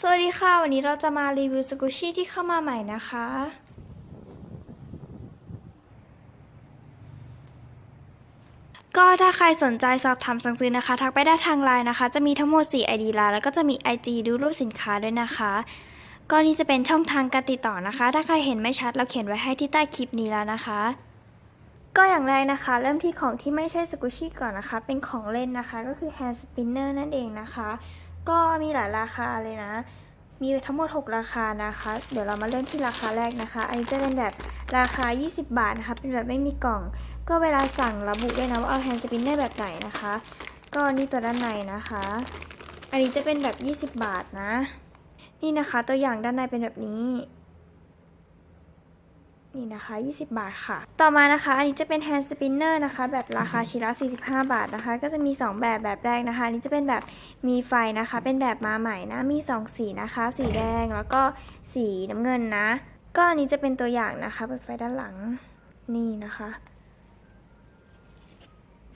สวัสดีค่ะ วันนี้เราจะมารีวิวสกุชี่ที่เข้ามาใหม่นะคะ ก็ถ้าใครสนใจสอบถามสั่งซื้อนะคะ ทักไปได้ทางไลน์นะคะ จะมีทั้งหมด 4 ID ไลน์แล้วก็จะมี IG ดูรูปสินค้าด้วยนะคะ ก็นี่จะเป็นช่องทางการติดต่อนะคะ ถ้าใครเห็นไม่ชัดเราเขียนไว้ให้ที่ใต้คลิปนี้แล้วนะคะ ก็อย่างแรกนะคะ เริ่มที่ของที่ไม่ใช่สกุชี่ก่อนนะคะ เป็นของเล่นนะคะ ก็คือ hand spinner นั่นเองนะคะ ก็มีหลายราคาเลยนะ มีทั้งหมด 6 ราคานะคะ เดี๋ยวเรามาเริ่มที่ราคาแรกนะคะ อันนี้จะเป็นแบบราคา 20 บาทนะคะ เป็นแบบไม่มีกล่อง ก็เวลาสั่งระบุด้วยนะว่าเอาแฮนด์สปินเนอร์แบบไหนนะคะ ก็นี่ตัวด้านในนะคะ อันนี้จะเป็นแบบ 20 บาทนะ นี่นะคะตัวอย่างด้านในเป็นแบบนี้ นี่นะคะ 20 บาทค่ะ ต่อมานะคะ อันนี้จะเป็นแฮนด์สปินเนอร์นะคะ แบบราคาชิ้นละ45 บาทนะคะ ก็จะมี 2 แบบ แบบแรกนะคะ อันนี้จะเป็นแบบมีไฟนะคะ เป็นแบบมาใหม่นะ มี 2 สีนะคะ สีแดง แล้วก็สีน้ำเงินนะ ก็อันนี้จะเป็นตัวอย่างนะคะ เปิดไฟด้านหลัง นี่นะคะ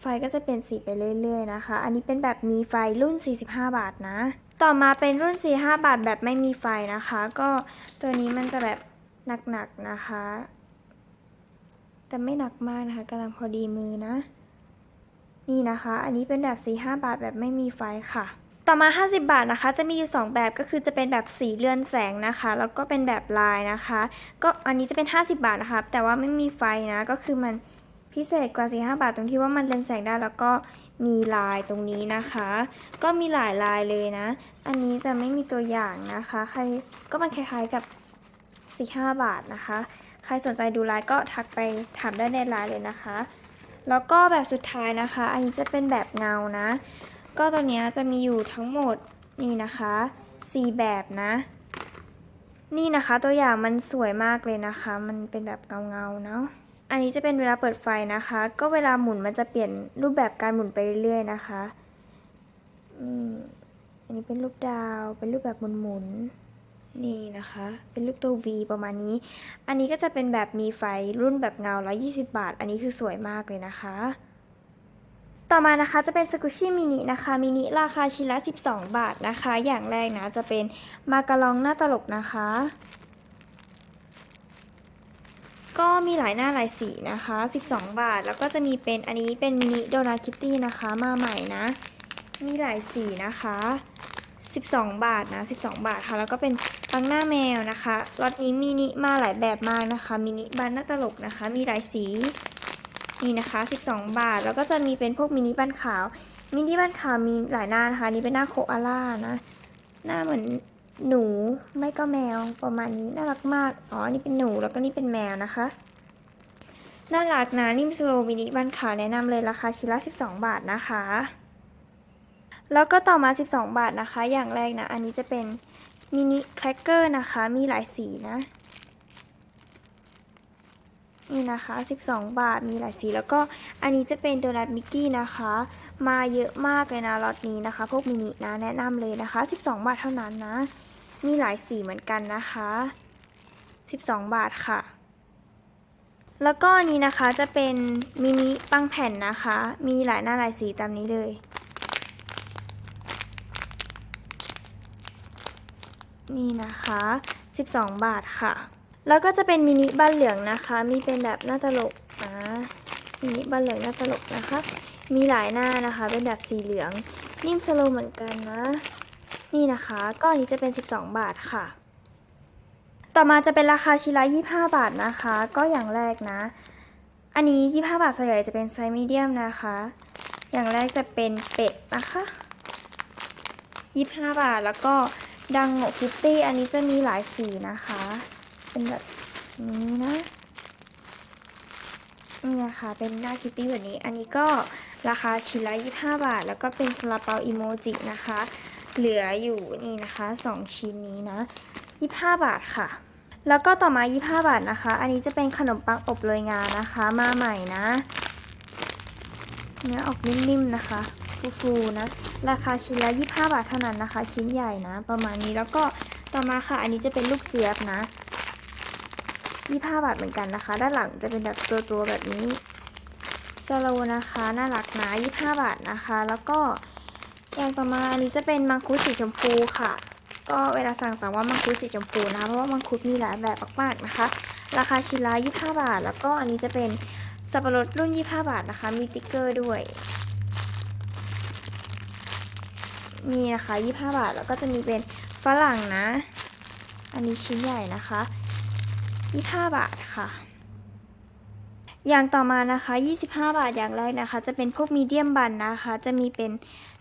ไฟก็จะเปลี่ยนสีไปเรื่อยๆนะคะ อันนี้เป็นแบบมีไฟรุ่น 45บาทนะ ต่อมาเป็นรุ่น 45 บาทแบบไม่มีไฟนะคะ ก็ตัวนี้มันจะแบบ หนักๆนะคะ แต่ไม่หนักมากนะคะกำลังพอดีมือนะ นี่นะคะ อันนี้เป็นแบบสี5บาทแบบไม่มีไฟค่ะ ต่อมา 50 บาทนะคะ จะมีอยู่ 2 แบบก็คือจะเป็นแบบสีเรือนแสงนะคะ แล้วก็เป็นแบบลายนะคะ ก็อันนี้จะเป็น 50 บาทนะคะแต่ว่าไม่มีไฟนะก็คือมันพิเศษกว่าสี5บาทตรงที่ว่ามันเรือนแสงได้แล้วก็มีลายตรงนี้นะคะ ก็มีหลายลายเลยนะ อันนี้จะไม่มีตัวอย่างนะคะ ใครก็มันคล้ายๆกับ สี5บาทนะคะ ใครสนใจดูไลน์ก็ทักไปถามได้ในไลน์เลยนะคะ แล้วก็แบบสุดท้ายนะคะ อันนี้จะเป็นแบบเงานะ ก็ตัวเนี้ยจะมีอยู่ทั้งหมดนี่นะคะ 4 แบบนะ นี่นะคะตัวอย่างมันสวยมากเลยนะคะ มันเป็นแบบเงาๆเนาะ อันนี้จะเป็นเวลาเปิดไฟนะคะ ก็เวลาหมุนมันจะเปลี่ยนรูปแบบการหมุนไปเรื่อยๆนะคะนี่อันนี้เป็นรูปดาว เป็นรูปแบบหมุนๆ นี่นะคะ เป็นรูปตัว V ประมาณนี้ อันนี้ก็จะเป็นแบบมีไฟรุ่นแบบเงา 120 บาท อันนี้คือสวยมากเลยนะคะ ต่อมานะคะจะเป็นสกุชี่มินินะคะมินิราคาชิ้นละ 12 บาทนะคะ อย่างแรกนะจะเป็นมากะลองหน้าตลกนะคะ ก็มีหลายหน้าหลายสีนะคะ 12 บาท แล้วก็จะมีเป็นอันนี้เป็นมินิโดนาคิตตี้นะคะ มาใหม่นะ มีหลายสีนะคะ12 บาทนะ 12 บาทค่ะ แล้วก็เป็น ปังหน้าแมวนะคะรถนี้มินิมาหลายแบบมากนะคะมินิบานหน้าตลกนะคะ มีหลายสีนี่นะคะ 12 บาท แล้วก็จะมีเป็นพวกมินิบ้านขาว มินิบ้านขาวมีหลายหน้านะคะนี่เป็นหน้าโคอาล่านะ หน้าเหมือนหนูไม่ก็แมวประมาณนี้น่ารักมาก อ๋อ นี่เป็นหนูแล้วก็นี่เป็นแมวนะคะน่ารักนะนิ่มสโลมินิบ้านขาวแนะนำเลยราคาชิ้นละ 12 บาทนะคะ แล้วก็ต่อมา 12 บาทนะคะ อย่างแรกนะ อันนี้จะเป็น มินิแครกเกอร์นะคะ มีหลายสีนะ นี่นะคะ 12 บาท มีหลายสี แล้วก็อันนี้จะเป็นโดนัทมิกกี้นะคะ มาเยอะมากเลยนะ ล็อตนี้นะคะ พวกมินินะ แนะนำเลยนะคะ 12 บาทเท่านั้นนะ มีหลายสีเหมือนกันนะคะ 12 บาทค่ะแล้วก็อันนี้นะคะจะเป็นมินิปังแผ่นนะคะ มีหลายหน้าหลายสีตามนี้เลย นี่นะคะ 12 บาทค่ะ แล้วก็จะเป็นมินิบ้านเหลืองนะคะ มีเป็นแบบหน้าตลกนะมินิบ้านเหลืองหน้าตลกนะคะ มีหลายหน้านะคะ เป็นแบบสีเหลือง นิ่มสโลว์เหมือนกันนะ นี่นะคะก็อันนี้จะเป็น 12 บาทค่ะ ต่อมาจะเป็นราคาชิ้นละ25 บาทนะคะ ก็อย่างแรกนะ อันนี้ 25 บาทส่วนใหญ่จะเป็นไซส์มีเดียมนะคะ อย่างแรกจะเป็นเป็ดนะคะ 25 บาทแล้วก็ ดังโงคิตตี้ อันนี้จะมีหลายสีนะคะ เป็นแบบนี้นะนี่นะคะเป็นหน้าคิตตี้แบบนี้ อันนี้ก็ราคาชิ้นละ25 บาท แล้วก็เป็นซาลาเปาอิโมจินะคะ เหลืออยู่นี่นะคะ 2 ชิ้นนี้นะ 25 บาทค่ะ แล้วก็ต่อมา 25 บาทนะคะ อันนี้จะเป็นขนมปังอบโรยงานะคะ มาใหม่นะ เนื้อออกนิ่มๆนะคะ ฟูๆนะ ราคาชิ้นละ 25 บาทเท่านั้นนะคะ ชิ้นใหญ่นะ ประมาณนี้แล้วก็ต่อมาค่ะ อันนี้จะเป็นลูกเจี๊ยบนะ 25 บาทเหมือนกันนะคะ ด้านหลังจะเป็นแบบตัวๆแบบนี้สโลว์นะคะ น่ารักนะ 25 บาทนะคะ แล้วก็อย่างต่อมาอันนี้จะเป็นมังคุดสีชมพูค่ะ ก็เวลาสั่งสั่งว่ามังคุดสีชมพูนะคะเพราะว่ามังคุดมีหลายแบบมากๆนะคะ ราคาชิ้นละ25 บาท แล้วก็อันนี้จะเป็นสับปะรดรุ่น 25 บาทนะคะ มีติ๊กเกอร์ด้วย นี่นะคะ 25 บาท แล้วก็จะมีเป็นฝรั่งนะ อันนี้ชิ้นใหญ่นะคะ 25 บาทค่ะ อย่างต่อมานะคะ 25 บาทอย่างแรกนะคะ จะเป็นพวกมีเดียมบันนะคะ จะมีเป็น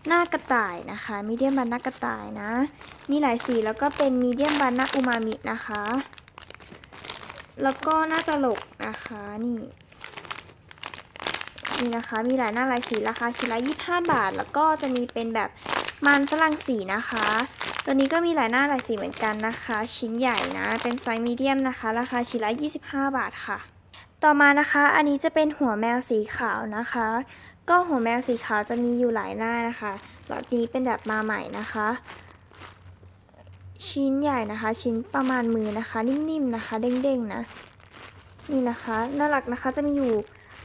หน้ากระต่ายนะคะ มีเดียมบันหน้ากระต่ายนะ มีหลายสีแล้วก็เป็นมีเดียมบันหน้าอูมามินะคะ แล้วก็หน้าตลกนะคะนี่นี่นะคะ มีหลายหน้าหลายสีราคาชิ้นละ25 บาท แล้วก็จะมีเป็นแบบ มันฝรั่งสีนะคะ ตัวนี้ก็มีหลายหน้าหลายสีเหมือนกันนะคะ ชิ้นใหญ่นะ เป็นไซส์มีเดียมนะคะ ราคาชิ้นละ 25 บาทค่ะ ต่อมานะคะ อันนี้จะเป็นหัวแมวสีขาวนะคะ ก็หัวแมวสีขาวจะมีอยู่หลายหน้านะคะรอบนี้เป็นแบบมาใหม่นะคะ ชิ้นใหญ่นะคะ ชิ้นประมาณมือนะคะ นิ่มๆนะคะ เด้งๆนะนี่นะคะน่ารักนะคะจะมีอยู่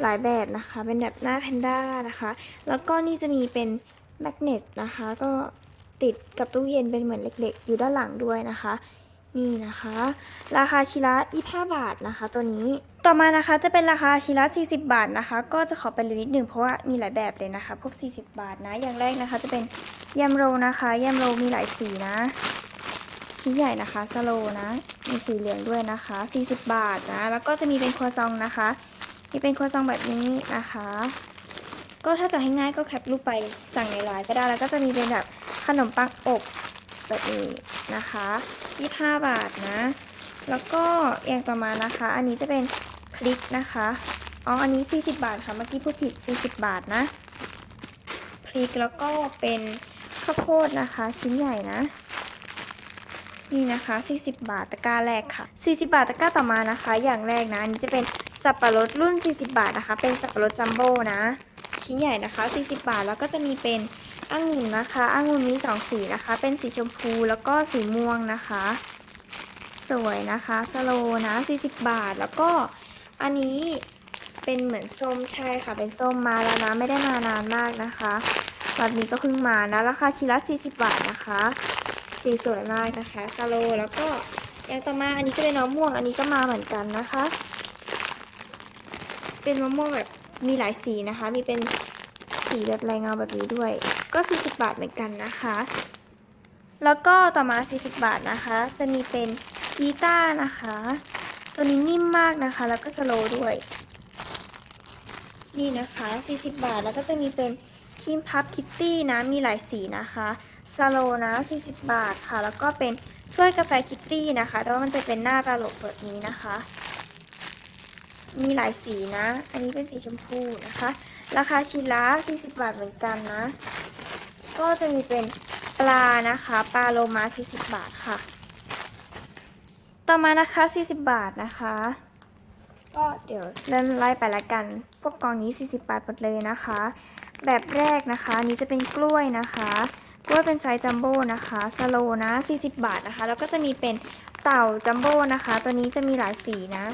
หลายแบบนะคะ เป็นแบบหน้าแพนด้านะคะ แล้วก็นี่จะมีเป็น แมกเนตนะคะ ก็ติดกับตู้เย็นเป็นเหมือนเล็กๆ อยู่ด้านหลังด้วยนะคะ นี่นะคะ ราคาชิละ25 บาทนะคะ ตัวนี้ต่อมานะคะจะเป็นราคาชิละ40 บาทนะคะ ก็จะขอไปเร็วนิดหนึ่งเพราะว่ามีหลายแบบเลยนะคะ พวก 40 บาทนะ อย่างแรกนะคะจะเป็นยำโรนะคะยำโรมีหลายสีนะชิ้นใหญ่นะคะสโลนะ มีสีเหลืองด้วยนะคะ 40 บาทนะ แล้วก็จะมีเป็นครัวซองนะคะ มีเป็นครัวซองแบบนี้นะคะ ก็ถ้าจะให้ง่ายก็แคปรูปไปสั่งในไลน์ก็ได้แล้วก็จะมีเป็นแบบขนมปังอบแบบนี้นะคะ25 บาทนะ แล้วก็อย่างต่อมานะคะ อันนี้จะเป็นพริกนะคะอ๋ออันนี้ 40 บาทค่ะเมื่อกี้พูดผิด 40 บาทนะพริกแล้วก็เป็นข้าวโพดนะคะ ชิ้นใหญ่นะ นี่นะคะ 40 บาทตะกร้าแรกค่ะ 40 บาทตะกร้าต่อมานะคะ อย่างแรกนะอันนี้จะเป็นสับปะรดรุ่น 40 บาทนะคะ เป็นสับปะรดจัมโบ้นะ ชิ้นใหญ่นะคะ 40 บาท แล้วก็จะมีเป็นองุ่นนะคะองุ่นมีสองสีนะคะ เป็นสีชมพูแล้วก็สีม่วงนะคะ สวยนะคะสโลนะ 40 บาท แล้วก็อันนี้เป็นเหมือนส้มใช่ค่ะ เป็นส้มมาแล้วนะ ไม่ได้มานานมากนะคะตอนนี้ก็เพิ่งมานะ ราคาชิ้นละ 40 บาทนะคะ สีสวยมากนะคะสโลแล้วก็อย่างต่อมาอันนี้จะเป็นมะม่วง อันนี้ก็มาเหมือนกันนะคะ เป็นมะม่วงแบบ มีหลายสีนะคะ มีเป็นสีแบบลายเงาแบบนี้ด้วย ก็ 40 บาทเหมือนกันนะคะ แล้วก็ต่อมา 40 บาทนะคะ จะมีเป็นกีตาร์นะคะ ตัวนี้นิ่มมากนะคะ แล้วก็สโลด้วย นี่นะคะ 40 บาท แล้วก็จะมีเป็นครีมพับคิตตี้นะ มีหลายสีนะคะสโลนะ 40 บาทค่ะ แล้วก็เป็นถ้วยกาแฟคิตตี้นะคะ แต่ว่ามันจะเป็นหน้าตลกแบบนี้นะคะ มีหลายสีนะ อันนี้เป็นสีชมพูนะคะ ราคาชิ้นละ40 บาทเหมือนกันนะ ก็จะมีเป็นปลานะคะ ปลาโลมา40 บาทค่ะ ต่อมานะคะ 40 บาทนะคะ ก็เดี๋ยวเริ่มไล่ไปละกัน พวกกองนี้ 40 บาทหมดเลยนะคะ แบบแรกนะคะนนี้จะเป็นกล้วยนะคะกล้วยเป็นไซส์จัมโบ้นะคะสโลนะ 40 บาทนะคะ แล้วก็จะมีเป็นเต่าจัมโบ้นะคะ ตัวนี้จะมีหลายสีนะ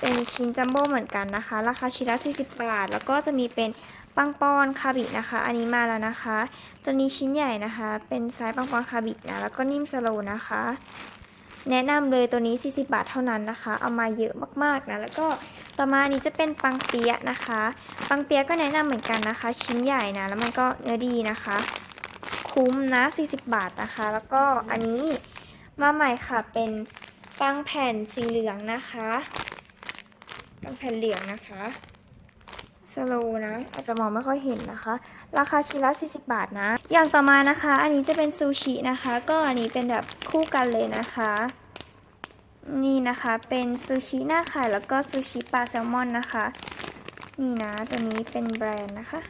เป็นชิ้นจัมโบ้เหมือนกันนะคะ ราคาชิ้นละ40 บาท แล้วก็จะมีเป็นปังปอนคาบินะคะ อันนี้มาแล้วนะคะ ตัวนี้ชิ้นใหญ่นะคะ เป็นไซส์ปังปอนคาบินะ แล้วก็นิ่มสโลนะคะ แนะนำเลยตัวนี้ 40 บาทเท่านั้นนะคะ เอามาเยอะมากๆนะ แล้วก็ต่อมานนี้จะเป็นปังเปียะนะคะ ปังเปียะก็แนะนำเหมือนกันนะคะ ชิ้นใหญ่นะ แล้วมันก็เนื้อดีนะคะ คุ้มนะ 40 บาทนะคะ แล้วก็อันนี้มาใหม่ค่ะ เป็นปังแผ่นสีเหลืองนะคะ ปังแผ่นเหลืองนะคะสโลนะ อาจจะมองไม่ค่อยเห็นนะคะ ราคาชิ้นละ 40 บาทนะ อย่างต่อมานะคะ อันนี้จะเป็นซูชินะคะ ก็อันนี้เป็นแบบคู่กันเลยนะคะ นี่นะคะเป็นซูชิหน้าไข่แล้วก็ซูชิปลาแซลมอนนะคะ นี่นะตัวนี้เป็นแบรนด์นะคะ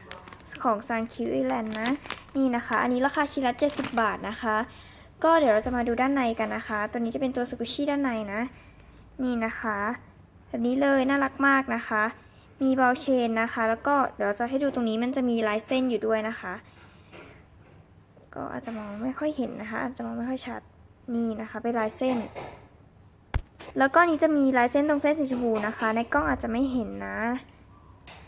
ของซานคิวอีแลนด์นะ นี่นะคะ อันนี้ราคาชิ้นละ 70 บาทนะคะ ก็เดี๋ยวเราจะมาดูด้านในกันนะคะ ตัวนี้จะเป็นตัวสกุชิด้านในนะ นี่นะคะ แบบนี้เลยน่ารักมากนะคะ มีบอลเชนนะคะ แล้วก็เดี๋ยวจะให้ดูตรงนี้มันจะมีลายเส้นอยู่ด้วยนะคะ ก็อาจจะมองไม่ค่อยเห็นนะคะ อาจจะมองไม่ค่อยชัดนี่นะคะเป็นลายเส้น แล้วก็นี้จะมีลายเส้นตรงเส้นสีชมพูนะคะ ในกล้องอาจจะไม่เห็นนะ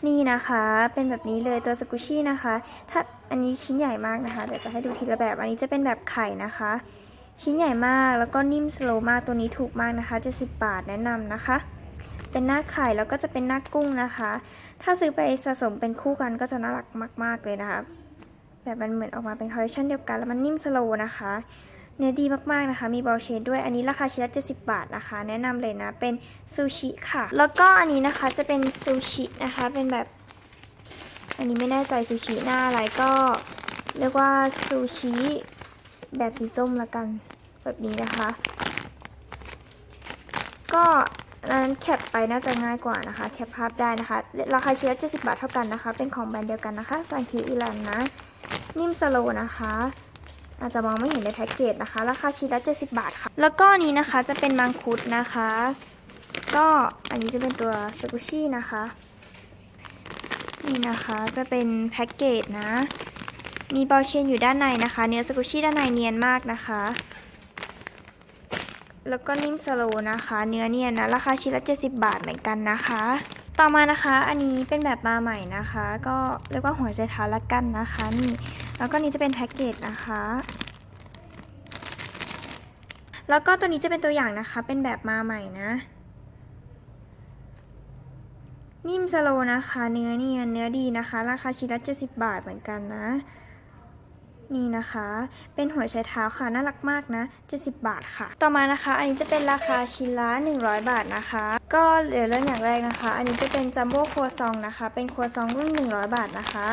นี่นะคะเป็นแบบนี้เลยตัวสกุชี่นะคะ ถ้าอันนี้ชิ้นใหญ่มากนะคะเดี๋ยวจะให้ดูทีละแบบ อันนี้จะเป็นแบบไข่นะคะ ชิ้นใหญ่มากแล้วก็นิ่มสโลว์มากตัวนี้ถูกมากนะคะ70บาทแนะนำนะคะ เป็นหน้าไข่แล้วก็จะเป็นหน้ากุ้งนะคะ ถ้าซื้อไปสะสมเป็นคู่กันก็จะน่ารักมาก ๆ เลยนะคะ แบบมันเหมือนออกมาเป็นคอลเลคชันเดียวกันแล้วมันนิ่มสโลว์นะคะ เนื้อดีมากๆนะคะ มีบอลเชนด้วยอันนี้ราคาชิ้นละ70 บาทนะคะ แนะนำเลยนะเป็นซูชิค่ะ แล้วก็อันนี้นะคะจะเป็นซูชินะคะเป็นแบบ อันนี้ไม่แน่ใจซูชิหน้าอะไรก็เรียกว่าซูชิแบบสีส้มละกันแบบนี้นะคะ ก็ อันนั้นแคปไปน่าจะง่ายกว่านะคะ แคปภาพได้นะคะ ราคาชิ้นละ70 บาทเท่ากันนะคะ เป็นของแบรนด์เดียวกันนะคะซันคิวอีแลนนะ นิ่มสโลนะคะ อาจจะมองไม่เห็นในแพ็กเกจนะคะ ราคาชิ้นละ70 บาทค่ะ แล้วก็นนี้นะคะจะเป็นมังคุดนะคะ ก็อันนี้จะเป็นตัวสกุชี่นะคะ นี่นะคะจะเป็นแพ็กเกจนะ มีบอลเชนอยู่ด้านในนะคะ เนื้อสกุชี่ด้านในเนียนมากนะคะ แล้วก็นิ่มสโลนะคะ เนื้อเนียนนะ ราคาชิ้นละ70 บาทเหมือนกันนะคะ ต่อมานะคะ อันนี้เป็นแบบมาใหม่นะคะ ก็เรียกว่าหัวใจเท้าละกันนะคะนี่แล้วก็นี้จะเป็นแพ็กเกจนะคะ แล้วก็ตัวนี้จะเป็นตัวอย่างนะคะ เป็นแบบมาใหม่นะ นิ่มสโลนะคะ เนื้อเนียนเนื้อดีนะคะ ราคาชิ้นละ70 บาทเหมือนกันนะ นี่นะคะ เป็นหัวไชเท้าค่ะ น่ารักมากนะ 70 บาทค่ะ ต่อมานะคะ อันนี้จะเป็นราคาชิ้นละ 100 บาทนะคะ ก็เดี๋ยวเริ่มอย่างแรกนะคะ อันนี้จะเป็นจัมโบ้ครัวซองนะคะ เป็นครัวซองรุ่น 100 บาทนะคะ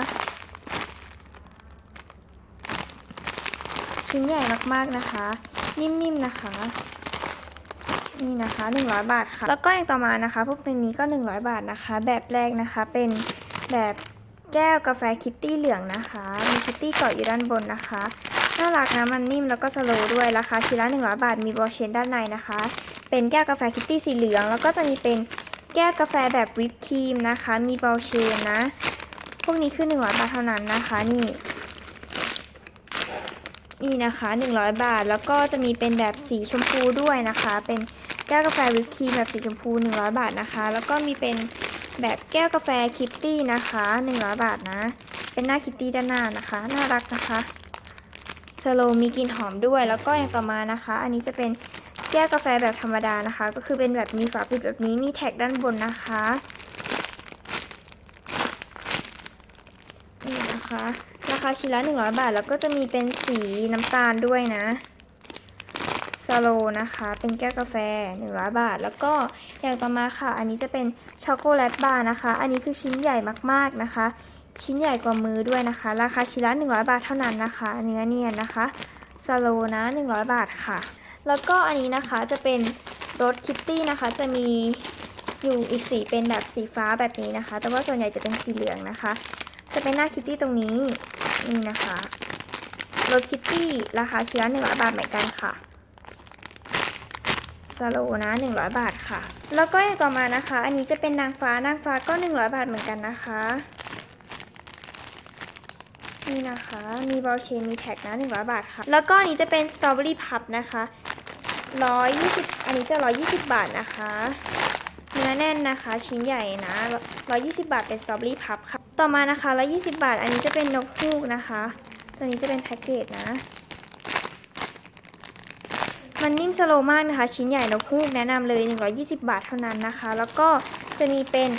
ชิ้นใหญ่มากๆนะคะ นิ่มๆนะคะนี่นะคะ 100 บาทค่ะ แล้วก็อย่างต่อมานะคะ พวกนี้ก็ 100 บาทนะคะ แบบแรกนะคะ เป็นแบบ แก้วกาแฟคิตตี้เหลืองนะคะ มีคิตตี้เกาะอยู่ด้านบนนะคะ น่ารักนะมันนิ่มแล้วก็สโลด้วย ราคาชิ้นละ100 บาท มีบอลเชนด้านในนะคะ เป็นแก้วกาแฟคิตตี้สีเหลือง แล้วก็จะมีเป็นแก้วกาแฟแบบวิปครีมนะคะ มีบอลเชนนะ พวกนี้คือ100บาทเท่านั้นนะคะ นี่ นี่นะคะ 100 บาท แล้วก็จะมีเป็นแบบสีชมพูด้วยนะคะ เป็นแก้วกาแฟวิปครีมแบบสีชมพู 100 บาทนะคะ แล้วก็มีเป็น แบบแก้วกาแฟคิตตี้นะคะ 100 บาทนะ เป็นหน้าคิตตี้ด้านหน้านะคะ น่ารักนะคะสโลมีกลิ่นหอมด้วย แล้วก็อย่างต่อมานะคะ อันนี้จะเป็นแก้วกาแฟแบบธรรมดานะคะ ก็คือเป็นแบบมีฝาปิดแบบนี้ มีแท็กด้านบนนะคะ นี่นะคะ ราคาชิ้นละ100 บาท แล้วก็จะมีเป็นสีน้ำตาลด้วยนะ สโลนะคะ เป็นแก้วกาแฟ 100 บาท แล้วก็อย่างต่อมาค่ะ อันนี้จะเป็นช็อกโกแลตบาร์นะคะ อันนี้คือชิ้นใหญ่มากๆนะคะ ชิ้นใหญ่กว่ามือด้วยนะคะ ราคาชิ้นละ 100 บาทเท่านั้นนะคะ เนื้อเนียนนะคะสโลนะ 100 บาทค่ะ แล้วก็อันนี้นะคะจะเป็นรถคิตตี้นะคะ จะมีอยู่อีกสีเป็นแบบสีฟ้าแบบนี้นะคะ แต่ว่าส่วนใหญ่จะเป็นสีเหลืองนะคะ จะเป็นหน้าคิตตี้ตรงนี้นี่นะคะรถคิตตี้ราคาชิ้นละ100 บาทเหมือนกันค่ะ สโลนะ 100 บาทค่ะ แล้วก็อย่างต่อมานะคะ อันนี้จะเป็นนางฟ้านางฟ้าก็ 100 บาทเหมือนกันนะคะ นี่นะคะ มีบอลเชนมีแท็กนะ 100 บาทค่ะ แล้วก็อันนี้จะเป็นสตรอเบอรี่พับนะคะ120 อันนี้จะ 120 บาทนะคะเนื้อแน่นนะคะ ชิ้นใหญ่นะ 120 บาทเป็นสตรอเบอรี่พับค่ะ ต่อมานะคะ 120 บาท อันนี้จะเป็นนกฮูกนะคะ ตัวนี้จะเป็นแพ็กเกจนะ มันนิ่มสโลมากนะคะ ชิ้นใหญ่นกฮูกแนะนำเลย 120 บาทเท่านั้นนะคะ แล้วก็จะมีเป็น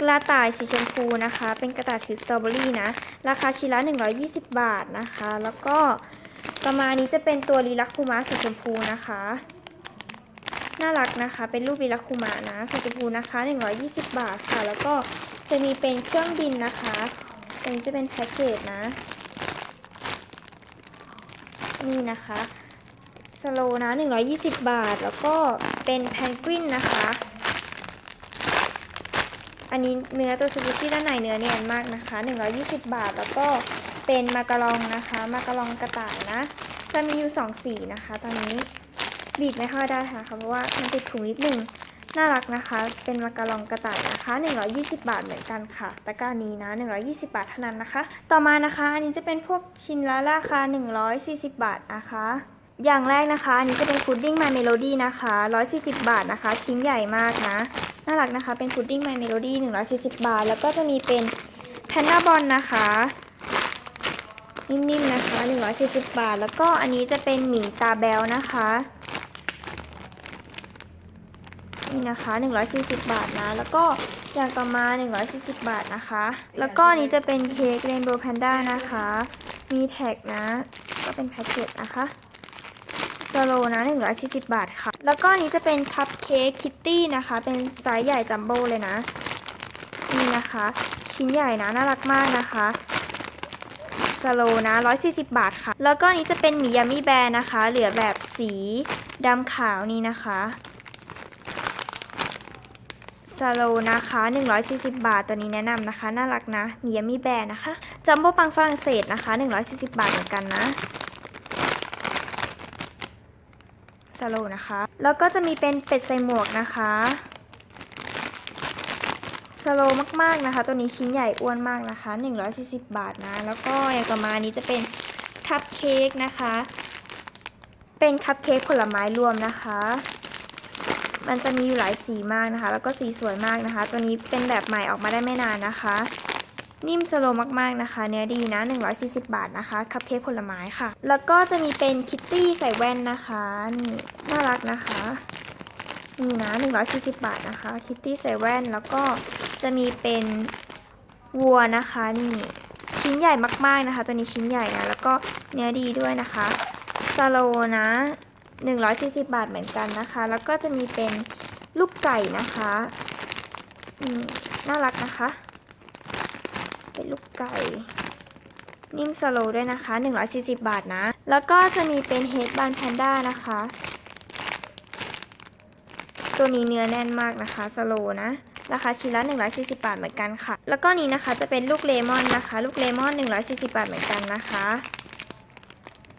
กระต่ายสีชมพูนะคะ เป็นกระต่ายถือสตรอเบอรี่นะ ราคาชิ้นละ 120 บาทนะคะ แล้วก็ต่อมาณนี้จะเป็นตัวลีลักคูมาสีชมพูนะคะ น่ารักนะคะ เป็นรูปลีลักคูมานะ สีชมพูนะคะ 120 บาทค่ะ แล้วก็จะมีเป็นเครื่องบินนะคะอันนี้จะเป็นแพ็กเกจนะ นี่นะคะ สโลนะ 120 บาท แล้วก็เป็นแพนกวินนะคะ อันนี้เนื้อตัวซูชิที่ด้านในเนื้อเนียนมากนะคะ 120 บาท แล้วก็เป็นมาการองนะคะ มาการองกระต่ายนะ จะมีอยู่ 2 สีนะคะ ตอนนี้บีบไม่ค่อยได้ค่ะ เพราะว่ามันติดถุงนิดนึง น่ารักนะคะ เป็นมาการองกระต่ายนะคะ 120 บาทเหมือนกันค่ะ ตะกร้านี้นะ 120 บาทเท่านั้นนะคะ ต่อมานะคะ อันนี้จะเป็นพวกชิ้นละราคา 140 บาทนะคะ อย่างแรกนะคะ อันนี้จะเป็นพุดดิ้ง My Melody นะคะ 140 บาทนะคะ ชิ้นใหญ่มากนะ น่ารักนะคะ เป็นพุดดิ้ง My Melody 140 บาท แล้วก็จะมีเป็นแพนด้าบอลนะคะ นิ่มๆนะคะ 140 บาท แล้วก็อันนี้จะเป็นหมีตาแบลนะคะนี่นะคะ 140 บาทนะ แล้วก็อย่างต่อมา 140 บาทนะคะ แล้วก็อันนี้จะเป็นเค้กเรนโบว์แพนด้านะคะ มีแท็กนะ ก็เป็นแพ็กเกจนะคะ สโลนะ140บาทค่ะ แล้วก็นี้จะเป็นคัพเค้กคิตตี้นะคะ เป็นไซส์ใหญ่จัมโบ้เลยนะ นี่นะคะ ชิ้นใหญ่นะน่ารักมากนะคะสโลนะ140บาทค่ะ แล้วก็นี้จะเป็นหมียามี่แบร์นะคะ เหลือแบบสีดำขาวนี่นะคะซาโลนะคะ 140 บาท ตัวนี้แนะนำนะคะ น่ารักนะ มียามีแบร์นะคะ จัมโบ้ปังฝรั่งเศสนะคะ 140 บาทเหมือนกันนะ ซา โลนะคะ แล้วก็จะมีเป็นเป็ดใส่หมวกนะคะสโลมากๆนะคะ ตัวนี้ชิ้นใหญ่อ้วนมากนะคะ 140 บาทนะ แล้วก็อย่างต่อมานี้จะเป็นคัพเค้กนะคะ เป็นคัพเค้กผลไม้รวมนะคะ มันจะมีอยู่หลายสีมากนะคะ แล้วก็สีสวยมากนะคะ ตัวนี้เป็นแบบใหม่ออกมาได้ไม่นานนะคะ นิ่มสโลมากๆนะคะ เนื้อดีนะ 140 บาทนะคะ คัพเค้กผลไม้ค่ะ แล้วก็จะมีเป็นคิตตี้ใส่แว่นนะคะนี่น่ารักนะคะนี่นะ 140 บาทนะคะ คิตตี้ใส่แว่นแล้วก็จะมีเป็นวัวนะคะนี่ชิ้นใหญ่มากๆนะคะ ตัวนี้ชิ้นใหญ่นะแล้วก็เนื้อดีด้วยนะคะสโลนะ 140 บาทเหมือนกันนะคะ แล้วก็จะมีเป็นลูกไก่นะคะอืมน่ารักนะคะ เป็นลูกไก่ นิ่มสโลด้วยนะคะ 140 บาทนะ แล้วก็จะมีเป็นเฮดบันแพนด้านะคะ ตัวนี้เนื้อแน่นมากนะคะสโลนะราคาชิ้นละ 140 บาทเหมือนกันค่ะ แล้วก็นี้นะคะจะเป็นลูกเลมอนนะคะ ลูกเลมอน 140 บาทเหมือนกันนะคะ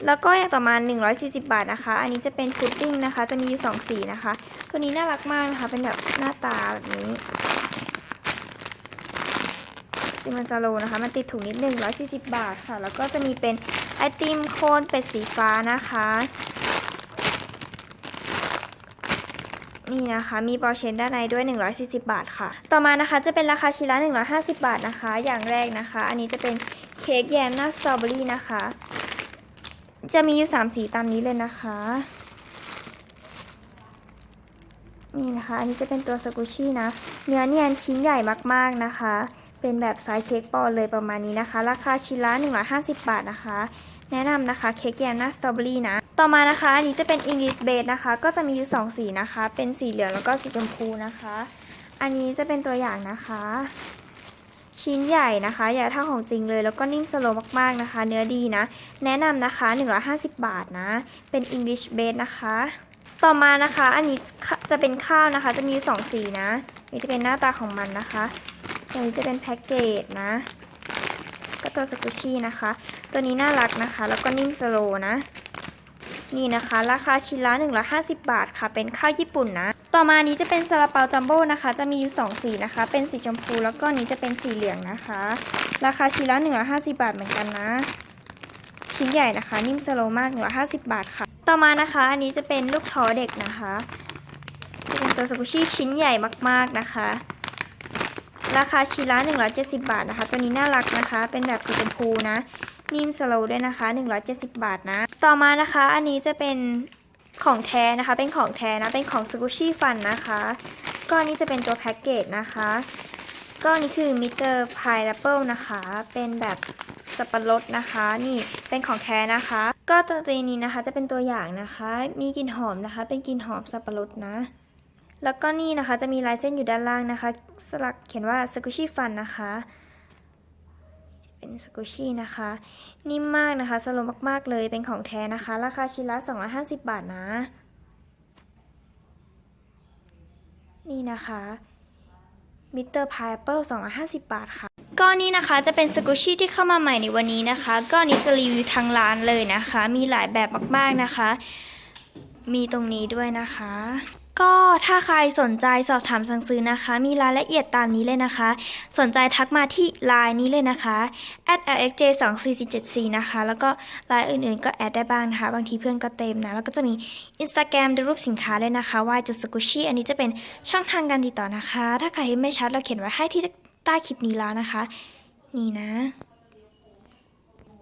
แล้วก็อย่างต่อมา 140 บาทนะคะ อันนี้จะเป็นพุดดิ้งนะคะ จะมีอยู่สองสีนะคะ ตัวนี้น่ารักมากนะคะ เป็นแบบหน้าตาแบบนี้ ซิมันซาโลนะคะ มันติดถุงนิดนึง140 บาทค่ะ แล้วก็จะมีเป็นไอติมโคนเป็ดสีฟ้านะคะ นี่นะคะมีปอร์เชนด้านในด้วย 140 บาทค่ะ ต่อมานะคะจะเป็นราคาชิ้นละ 150 บาทนะคะ อย่างแรกนะคะ อันนี้จะเป็นเค้กแยมหน้าสตรอเบอรี่นะคะ จะมีอยู่ 3 สีตามนี้เลยนะคะนี่นะคะ อันนี้จะเป็นตัวสกูชี่นะ เนื้อเนียนชิ้นใหญ่มากๆนะคะ เป็นแบบไซส์เค้กปอนเลยประมาณนี้นะคะ ราคาชิ้นละ150 บาทนะคะ แนะนำนะคะเค้กแยมหน้าสตรอเบอรี่นะ ต่อมานะคะ อันนี้จะเป็น English b a s e นะคะ ก็จะมีอยู่2สีนะคะ เป็นสีเหลืองแล้วก็สีชมพูนะคะ อันนี้จะเป็นตัวอย่างนะคะ ชิ้นใหญ่นะคะ ใหญ่เท่าของจริงเลย แล้วก็นิ่มสโลมากๆนะคะ เนื้อดีนะ แนะนำนะคะ 150 บาทนะ เป็น English b a s e นะคะต่อมานะคะ อันนี้จะเป็นข้าวนะคะ จะมีสองสีนะ นี่จะเป็นหน้าตาของมันนะคะ ตัวนี้จะเป็นแพ็กเกจนะ ก็ตัวสกุชี่นะคะ ตัวนี้น่ารักนะคะ แล้วก็นิ่มสโลนะ นี่นะคะ ราคาชิ้นละ150 บาทค่ะ เป็นข้าวญี่ปุ่นนะ ต่อมานี้จะเป็นซาลาเปาจัมโบ้นะคะ จะมีอยู่ 2 สีนะคะ เป็นสีชมพู แล้วก็นี้จะเป็นสีเหลืองนะคะ ราคาชิ้นละ150 บาทเหมือนกันนะ ชิ้นใหญ่นะคะ นิ่มสโลมาก150 บาทค่ะ ต่อมานะคะ อันนี้จะเป็นลูกท้อเด็กนะคะ จะเป็นตัวสกุชี่ชิ้นใหญ่มากๆนะคะ ราคาชิ้นละ170 บาทนะคะ ตัวนี้น่ารักนะคะ เป็นแบบสีชมพูนะ นิ่มสโลด้วยนะคะ 170 บาทนะ ต่อมานะคะ อันนี้จะเป็นของแท้นะคะ เป็นของแท้นะ เป็นของสกุชี่ฟันนะคะก็อันนี้จะเป็นตัวแพ็กเกจนะคะก็อันนี้คือมิเตอร์พายแอปเปิลนะคะ เป็นแบบสับปะรดนะคะ นี่เป็นของแท้นะคะ ก็ตัวนี้นะคะจะเป็นตัวอย่างนะคะ มีกลิ่นหอมนะคะ เป็นกลิ่นหอมสับปะรดนะ แล้วก็นี่นะคะจะมีลายเส้นอยู่ด้านล่างนะคะ สลักเขียนว่าสกุชี่ฟันนะคะเป็นสกุชี่นะคะ นิ่มมากนะคะสโลว์มากๆเลยเป็นของแท้นะคะ ราคาชิ้นละ250 บาทนะ นี่นะคะมิเตอร์พายเปิล250 บาทค่ะก็นี่นะคะจะเป็นสกุชี่ที่เข้ามาใหม่ในวันนี้นะคะก็อันนี้จะรีวิวทางร้านเลยนะคะ มีหลายแบบมากๆนะคะ มีตรงนี้ด้วยนะคะ ก็ถ้าใครสนใจสอบถามสั่งซื้อนะคะ มีรายละเอียดตามนี้เลยนะคะ สนใจทักมาที่ไลน์นี้เลยนะคะ @lxj2474 นะคะ แล้วก็ไลน์อื่นๆก็แอดได้บ้างนะคะ บางทีเพื่อนก็เต็มนะ แล้วก็จะมี Instagram ด้วยรูปสินค้าด้วยนะคะว่าจุดสกุชี่อันนี้จะเป็นช่องทางการติดต่อนะคะ ถ้าใครไม่ชัดเราเขียนไว้ให้ที่ใต้คลิปนี้แล้วนะคะ นี่นะ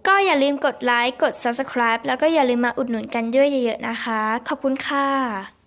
ก็อย่าลืมกดไลค์ กด Subscribe แล้วก็อย่าลืมมาอุดหนุนกันด้วยเยอะๆนะคะ ขอบคุณค่ะ